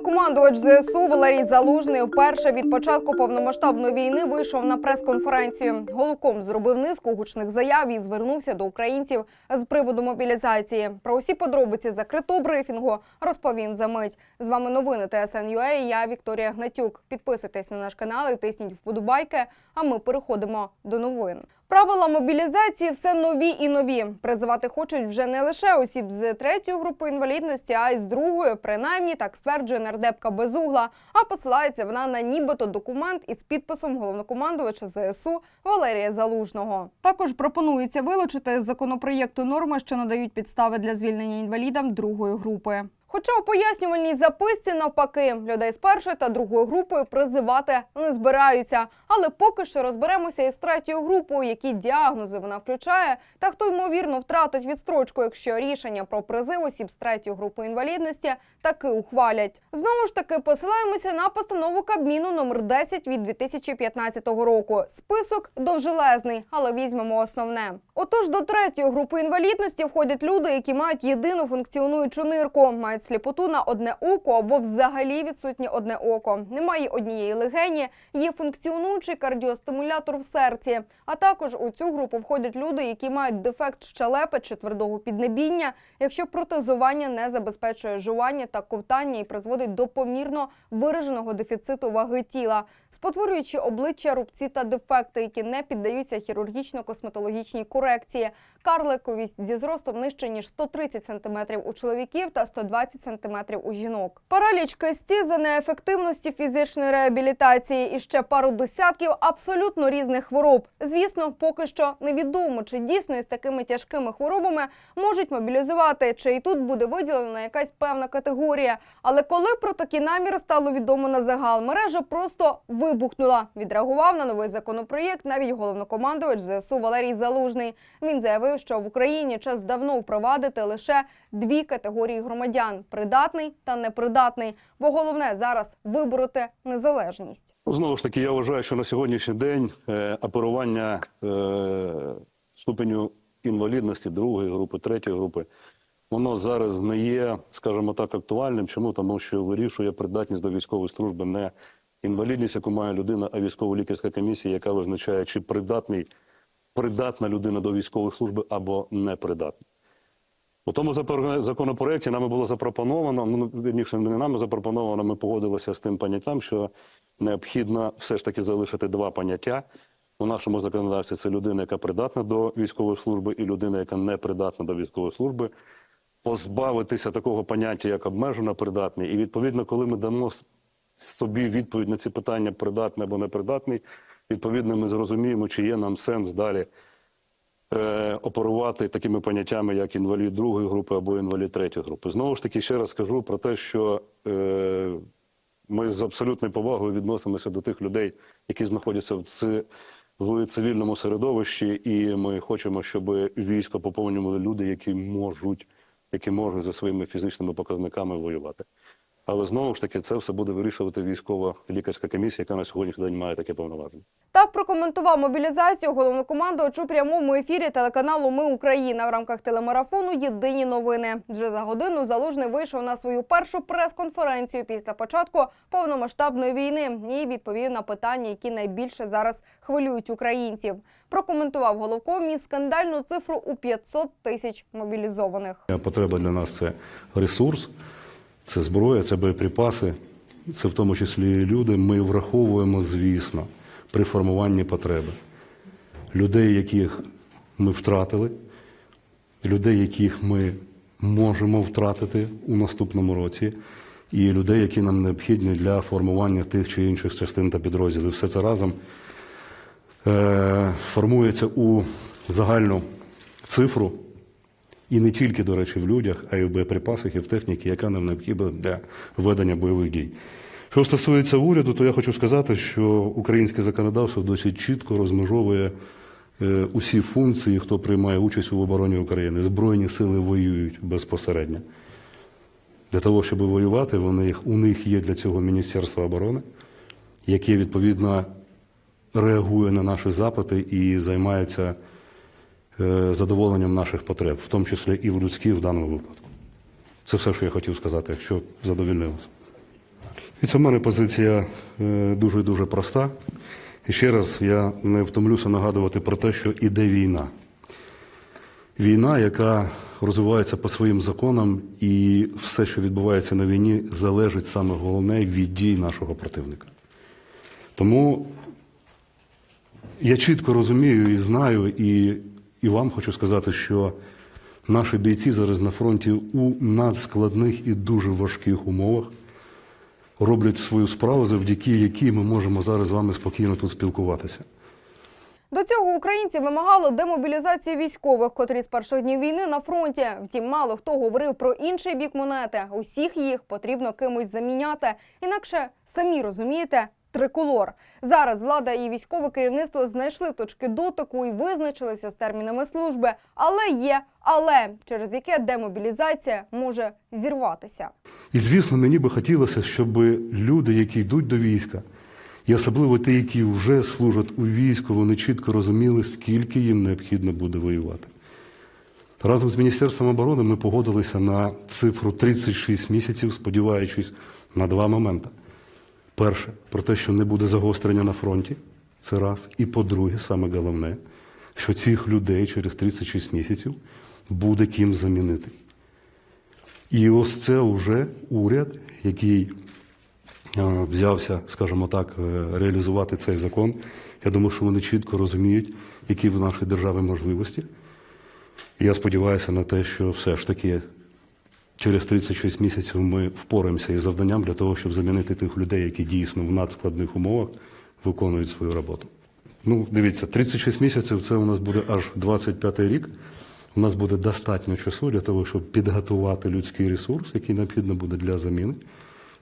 Головнокомандувач ЗСУ Валерій Залужний вперше від початку повномасштабної війни вийшов на прес-конференцію. Голоком зробив низку гучних заяв і звернувся до українців з приводу мобілізації. Про усі подробиці закритого брифінгу розповім за мить. З вами новини ТСН.UA і Я Вікторія Гнатюк. Підписуйтесь на наш канал і тисніть вподобайки. А ми переходимо до новин. Правила мобілізації все нові і нові. Призивати хочуть вже не лише осіб з третьої групи інвалідності, а й з другої. Принаймні так стверджує нардепка Безугла. А посилається вона на нібито документ із підписом головнокомандувача ЗСУ Валерія Залужного. Також пропонується вилучити з законопроєкту норми, що надають підстави для звільнення інвалідам другої групи. Хоча у пояснювальній записці навпаки людей з першої та другої групою призивати не збираються. Але поки що розберемося із третьою групою, які діагнози вона включає, та хто ймовірно втратить відстрочку, якщо рішення про призив осіб з третьої групи інвалідності таки ухвалять. Знову ж таки посилаємося на постанову Кабміну номер 10 від 2015 року. Список довжелезний, але візьмемо основне. Отож, до третьої групи інвалідності входять люди, які мають єдину функціонуючу нирку, мають сліпоту на одне око або взагалі відсутнє одне око. Немає однієї легені, є функціонуючий кардіостимулятор в серці. А також у цю групу входять люди, які мають дефект щелепи чи твердого піднебіння, якщо протезування не забезпечує жування та ковтання і призводить до помірно вираженого дефіциту ваги тіла, спотворюючи обличчя, рубці та дефекти, які не піддаються хірургічно-косметологічній корекції, карликовість зі зростом нижче ніж 130 см у чоловіків та 120 см у жінок. Параліч кисті за неефективності фізичної реабілітації і ще пару десятків абсолютно різних хвороб. Звісно, поки що невідомо, чи дійсно із такими тяжкими хворобами можуть мобілізувати, чи і тут буде виділена якась певна категорія. Але коли про такі наміри стало відомо на загал, мережа просто вибухнула. Відреагував на новий законопроєкт навіть головнокомандувач ЗСУ Валерій Залужний. Він заявив, що в Україні час давно впровадити лише дві категорії громадян: придатний та непридатний. Бо головне зараз вибороти незалежність. Знову ж таки, я вважаю, що на сьогоднішній день е, оперування е, ступеню інвалідності другої групи, третьої групи, воно зараз не є, скажімо так, актуальним. Чому? Тому що вирішує придатність до військової служби не інвалідність, яку має людина, а військово-лікарська комісія, яка визначає, чи придатний, придатна людина до військової служби або непридатна. У тому законопроекті нами було запропоновано, ну вірніше, не нами запропоновано, ми погодилися з тим поняттям, що необхідно все ж таки залишити два поняття. У нашому законодавстві це людина, яка придатна до військової служби, і людина, яка не придатна до військової служби, позбавитися такого поняття, як обмежено придатний. І відповідно, коли ми дамо собі відповідь на ці питання придатний або непридатний, відповідно, ми зрозуміємо, чи є нам сенс далі оперувати такими поняттями, як інвалід другої групи або інвалід третьої групи. Знову ж таки, ще раз скажу про те, що е, ми з абсолютною повагою відносимося до тих людей, які знаходяться в, в цивільному середовищі, і ми хочемо, щоб військо поповнювали люди, які можуть, які можуть за своїми фізичними показниками воювати. Але знову ж таки, це все буде вирішувати військова лікарська комісія, яка на сьогоднішній день має таке повноваження. Так прокоментував мобілізацію головнокомандувач у прямому ефірі телеканалу Ми Україна в рамках телемарафону Єдині новини. Вже за годину залужний вийшов на свою першу прес-конференцію після початку повномасштабної війни і відповів на питання, які найбільше зараз хвилюють українців. Прокоментував головком і скандальну цифру у 500 тисяч мобілізованих. Потреба для нас це ресурс, це зброя, це боєприпаси, це в тому числі люди. Ми враховуємо, звісно, при формуванні потреби людей, яких ми втратили, людей, яких ми можемо втратити у наступному році, і людей, які нам необхідні для формування тих чи інших частин та підрозділів. Все це разом е, формується у загальну цифру. І не тільки, до речі, в людях, а й в боєприпасах і в техніці, яка нам необхідна для ведення бойових дій. Що стосується уряду, то я хочу сказати, що українське законодавство досить чітко розмежовує е, усі функції, хто приймає участь у обороні України. Збройні сили воюють безпосередньо. Для того, щоб воювати, вони, у них є для цього Міністерство оборони, яке відповідно реагує на наші запити і займається задоволенням наших потреб, в тому числі і в людських в даному випадку. Це все, що я хотів сказати, якщо задовільнив вас. І це в мене позиція е, дуже і дуже проста. І ще раз я не втомлюся нагадувати про те, що іде війна. Війна, яка розвивається по своїм законам, і все, що відбувається на війні, залежить саме головне від дій нашого противника. Тому я чітко розумію і знаю, і, і вам хочу сказати, що наші бійці зараз на фронті у надскладних і дуже важких умовах роблять свою справу, завдяки якій ми можемо зараз з вами спокійно тут спілкуватися. До цього українці вимагали демобілізації військових, котрі з перших днів війни на фронті. Втім, мало хто говорив про інший бік монети. Усіх їх потрібно кимось заміняти. Інакше самі розумієте. Триколор зараз влада і військове керівництво знайшли точки дотику і визначилися з термінами служби. Але є але через яке демобілізація може зірватися. І звісно, мені би хотілося, щоб люди, які йдуть до війська, і особливо ті, які вже служать у війську, вони чітко розуміли, скільки їм необхідно буде воювати. Разом з Міністерством оборони ми погодилися на цифру 36 місяців, сподіваючись на два моменти. Перше, про те, що не буде загострення на фронті, це раз. І по-друге, саме головне, що цих людей через 36 місяців буде ким замінити. І ось це вже уряд, який е, взявся, скажімо так, е, реалізувати цей закон. Я думаю, що вони чітко розуміють, які в нашій державі можливості. І я сподіваюся на те, що все ж таки через 36 місяців ми впораємося із завданням для того, щоб замінити тих людей, які дійсно в надскладних умовах виконують свою роботу. Ну, дивіться, 36 місяців це у нас буде аж 25 рік. У нас буде достатньо часу для того, щоб підготувати людський ресурс, який необхідно буде для заміни,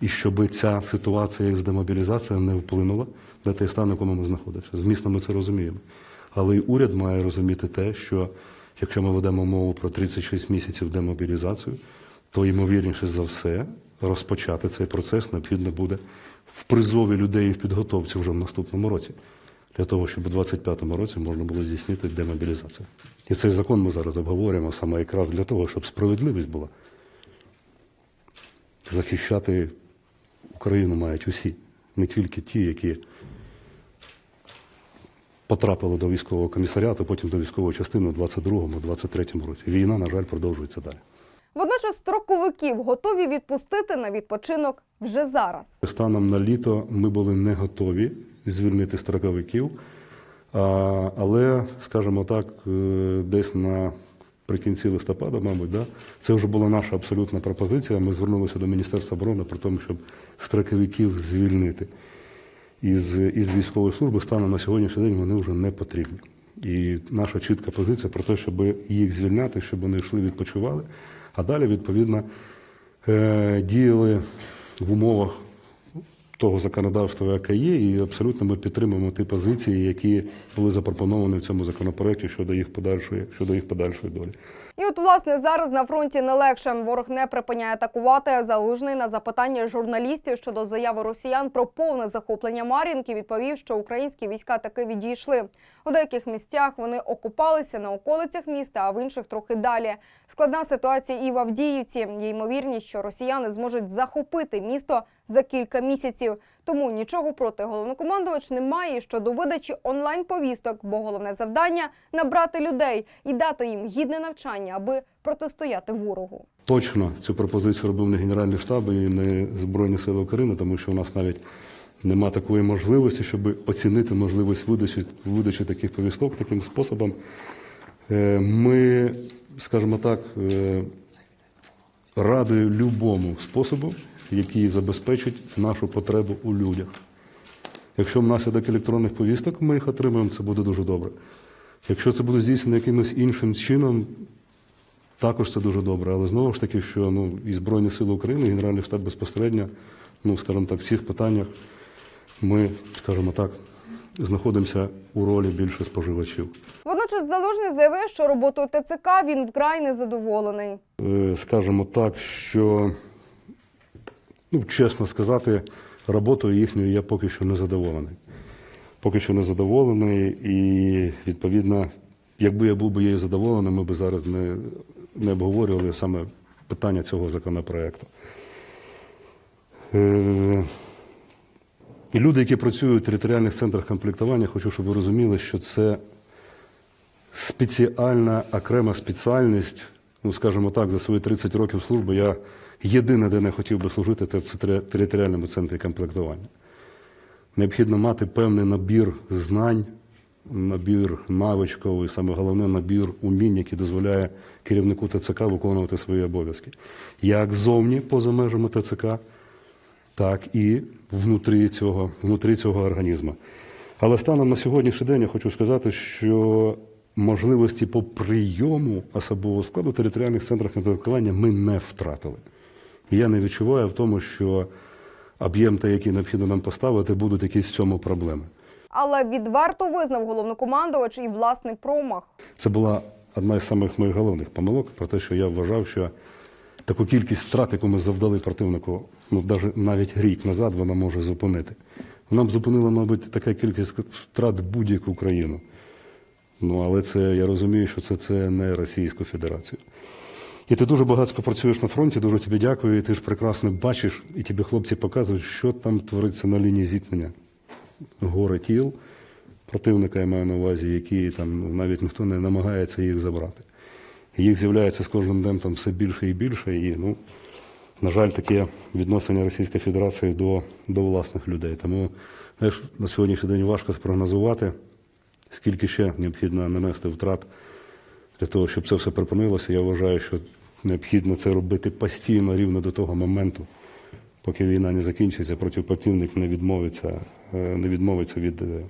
і щоб ця ситуація з демобілізацією не вплинула на той стан, в якому ми знаходимося. Змісно, ми це розуміємо. Але й уряд має розуміти те, що якщо ми ведемо мову про 36 місяців демобілізацію, то ймовірніше за все розпочати цей процес необхідно буде в призові людей і в підготовці вже в наступному році, для того, щоб у 2025 році можна було здійснити демобілізацію. І цей закон ми зараз обговорюємо саме якраз для того, щоб справедливість була. Захищати Україну мають усі, не тільки ті, які потрапили до військового комісаріату, потім до військової частини у 22-23 році. Війна, на жаль, продовжується далі. Водночас строковиків готові відпустити на відпочинок вже зараз. Станом на літо ми були не готові звільнити строковиків, але, скажімо так, е, десь наприкінці листопада, мабуть, да, це вже була наша абсолютна пропозиція. Ми звернулися до Міністерства оборони про те, щоб строковиків звільнити із, із військової служби. Станом на сьогоднішній день вони вже не потрібні. І наша чітка позиція про те, щоб їх звільняти, щоб вони йшли відпочивали, а далі, відповідно, е, діяли в умовах того законодавства, яке є, і абсолютно ми підтримуємо ті позиції, які були запропоновані в цьому законопроекті щодо їх подальшої, щодо їх подальшої долі. І от, власне, зараз на фронті не легше. Ворог не припиняє атакувати. Залужний на запитання журналістів щодо заяви росіян про повне захоплення Мар'їнки відповів, що українські війська таки відійшли. У деяких місцях вони окупалися на околицях міста, а в інших трохи далі. Складна ситуація і в Авдіївці. Є ймовірність, що росіяни зможуть захопити місто за кілька місяців. Тому нічого проти головнокомандувач не має щодо видачі онлайн-повісток, бо головне завдання набрати людей і дати їм гідне навчання, аби протистояти ворогу. Точно цю пропозицію робив не Генеральний штаб і не Збройні Сили України, тому що у нас навіть нема такої можливості, щоб оцінити можливість видачі, видачі таких повісток таким способом. Е, Ми, скажімо так, е, раді любому способу, який забезпечить нашу потребу у людях. Якщо внаслідок електронних повісток ми їх отримаємо, це буде дуже добре. Якщо це буде здійснено якимось іншим чином, також це дуже добре. Але знову ж таки, що ну, і Збройні Сили України, і Генеральний штаб безпосередньо, ну, скажімо так, в цих питаннях ми, скажімо так, знаходимося у ролі більше споживачів. Водночас залужний заявив, що роботою ТЦК він вкрай незадоволений. Е, скажімо так, що, ну, чесно сказати, роботою їхньою я поки що не задоволений. поки що не задоволений, і відповідно, якби я був би її задоволений, ми б зараз не, не обговорювали саме питання цього законопроекту. Е, люди, які працюють в територіальних центрах комплектування, хочу, щоб ви розуміли, що це спеціальна окрема спеціальність. Ну, скажімо так, за свої 30 років служби я єдине, де не хотів би служити, це в територіальному центрі комплектування. Необхідно мати певний набір знань, набір навичків і саме головне набір умінь, який дозволяє керівнику ТЦК виконувати свої обов'язки. Як зовні, поза межами ТЦК, так і внутрі цього, внутрі цього організму. Але станом на сьогоднішній день я хочу сказати, що можливості по прийому особового складу в територіальних центрах комплектування ми не втратили. І я не відчуваю в тому, що об'єм, той, який необхідно нам поставити, будуть якісь в цьому проблеми. Але відверто визнав головнокомандувач і власний промах. Це була одна із самих моїх головних помилок про те, що я вважав, що таку кількість втрат, яку ми завдали противнику, ну навіть навіть рік назад, вона може зупинити. Вона б зупинила, мабуть, така кількість втрат будь-яку країну. Ну, але це я розумію, що це, це не Російську Федерацію. І ти дуже багато працюєш на фронті, дуже тобі дякую, і ти ж прекрасно бачиш, і тобі хлопці показують, що там твориться на лінії зіткнення. Гори тіл противника, я маю на увазі, які там навіть ніхто не намагається їх забрати. Їх з'являється з кожним днем там все більше і більше. І, ну, на жаль, таке відношення Російської Федерації до, до власних людей. Тому знаєш, на сьогоднішній день важко спрогнозувати, скільки ще необхідно нанести втрат для того, щоб це все припинилося. Я вважаю, що необхідно це робити постійно рівно до того моменту, поки війна не закінчиться, проти противник не відмовиться, е, не відмовиться від е,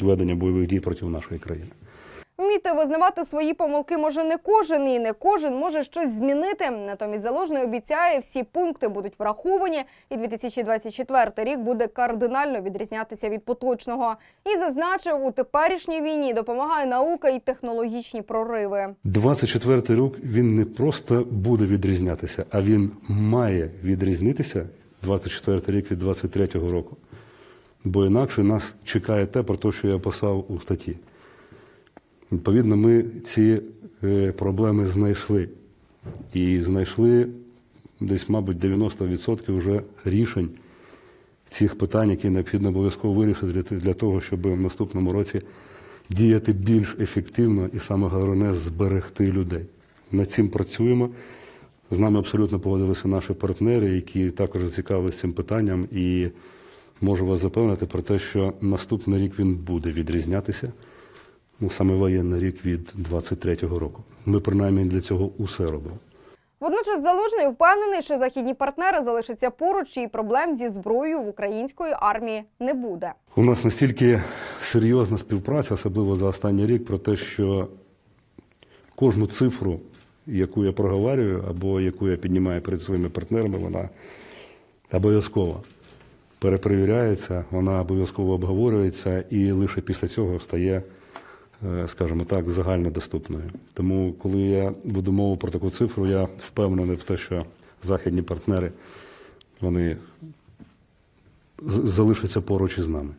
ведення бойових дій проти нашої країни. Вміти визнавати свої помилки може не кожен, і не кожен може щось змінити. Натомість залужний обіцяє, всі пункти будуть враховані, і 2024 рік буде кардинально відрізнятися від поточного. І зазначив, у теперішній війні допомагає наука і технологічні прориви. 24 рік він не просто буде відрізнятися, а він має відрізнитися 24 рік від 23 року. Бо інакше нас чекає те, про те, що я писав у статті. Відповідно, ми ці е, проблеми знайшли. І знайшли десь, мабуть, 90% вже рішень цих питань, які необхідно обов'язково вирішити для, того, щоб в наступному році діяти більш ефективно і саме головне зберегти людей. Над цим працюємо. З нами абсолютно погодилися наші партнери, які також зацікавилися цим питанням, і можу вас запевнити про те, що наступний рік він буде відрізнятися. Ну, саме воєнний рік від 23-го року. Ми принаймні для цього усе робимо. Водночас залужний впевнений, що західні партнери залишаться поруч, і проблем зі зброєю в української армії не буде. У нас настільки серйозна співпраця, особливо за останній рік, про те, що кожну цифру, яку я проговорюю, або яку я піднімаю перед своїми партнерами, вона обов'язково перепровіряється, вона обов'язково обговорюється і лише після цього стає, скажімо так, загальнодоступною. Тому, коли я буду мову про таку цифру, я впевнений в те, що західні партнери вони залишаться поруч із нами.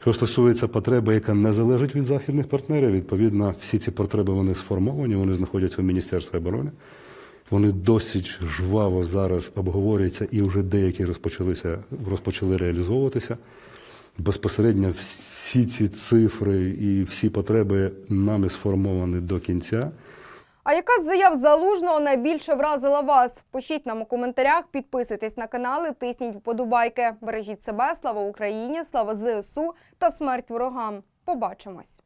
Що стосується потреби, яка не залежить від західних партнерів, відповідно, всі ці потреби вони сформовані, вони знаходяться в Міністерстві оборони. Вони досить жваво зараз обговорюються і вже деякі розпочалися, розпочали реалізовуватися. Безпосередньо всі ці цифри і всі потреби нами сформовані до кінця. А яка з заяв залужного найбільше вразила вас? Пишіть нам у коментарях, підписуйтесь на канали, тисніть вподобайки. Бережіть себе, слава Україні, слава ЗСУ та смерть ворогам. Побачимось.